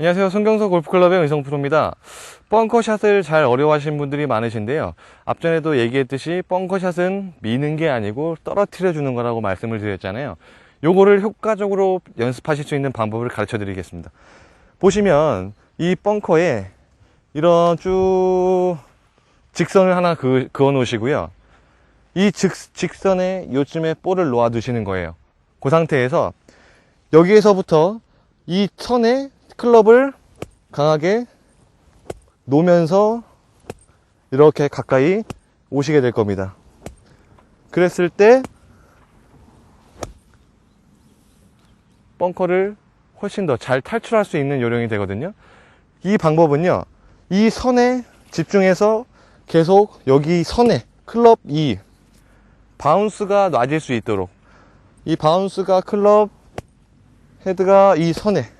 안녕하세요. 송경서 골프클럽의 의성 프로입니다. 벙커샷을 잘 어려워하시는 분들이 많으신데요. 앞전에도 얘기했듯이 벙커샷은 미는 게 아니고 떨어뜨려 주는 거라고 말씀을 드렸잖아요. 요거를 효과적으로 연습하실 수 있는 방법을 가르쳐 드리겠습니다. 보시면 이 벙커에 이런 쭉 직선을 하나 그, 그어 놓으시고요. 이 직, 직선에 요쯤에 볼을 놓아 두시는 거예요. 그 상태에서 여기에서부터 이 선에 클럽을 강하게 놓으면서 이렇게 가까이 오시게 될 겁니다. 그랬을 때 벙커를 훨씬 더 잘 탈출할 수 있는 요령이 되거든요. 이 방법은요, 이 선에 집중해서 계속 여기 선에 클럽 2 바운스가 놔질 수 있도록 이 바운스가 클럽 헤드가 이 선에